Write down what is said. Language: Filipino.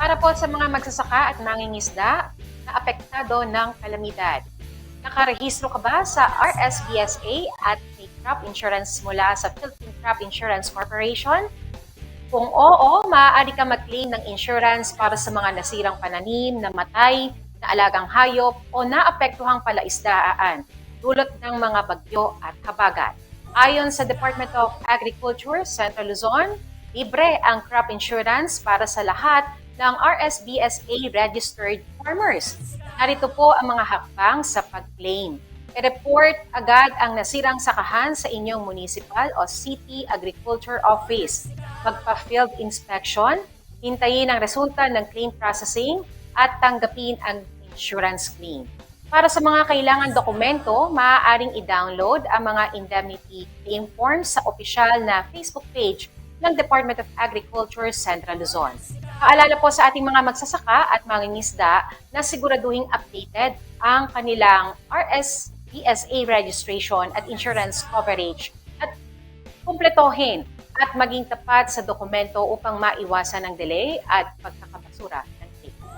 para po sa mga magsasaka at mangingisda na apektado ng kalamidad. Nakarehistro ka ba sa RSBSA at may crop insurance mula sa Philippine Crop Insurance Corporation? Kung oo, maaari ka mag-claim ng insurance para sa mga nasirang pananim, namatay, na alagang hayop o naapektuhang palaisdaan dulot ng mga bagyo at habagat. Ayon sa Department of Agriculture, Central Luzon, libre ang crop insurance para sa lahat ng RSBSA registered farmers. Narito po ang mga hakbang sa pag-claim. I-report agad ang nasirang sakahan sa inyong municipal o city agriculture office. Magpa-field inspection, hintayin ang resulta ng claim processing at tanggapin ang insurance claim. Para sa mga kailangan dokumento, maaaring i-download ang mga indemnity claim forms sa opisyal na Facebook page ng Department of Agriculture Central Luzon. Paalala po sa ating mga magsasaka at mangingisda na siguraduhing updated ang kanilang RSBSA registration at insurance coverage at kumpletohin at maging tapat sa dokumento upang maiwasan ang delay at pagkakabasura.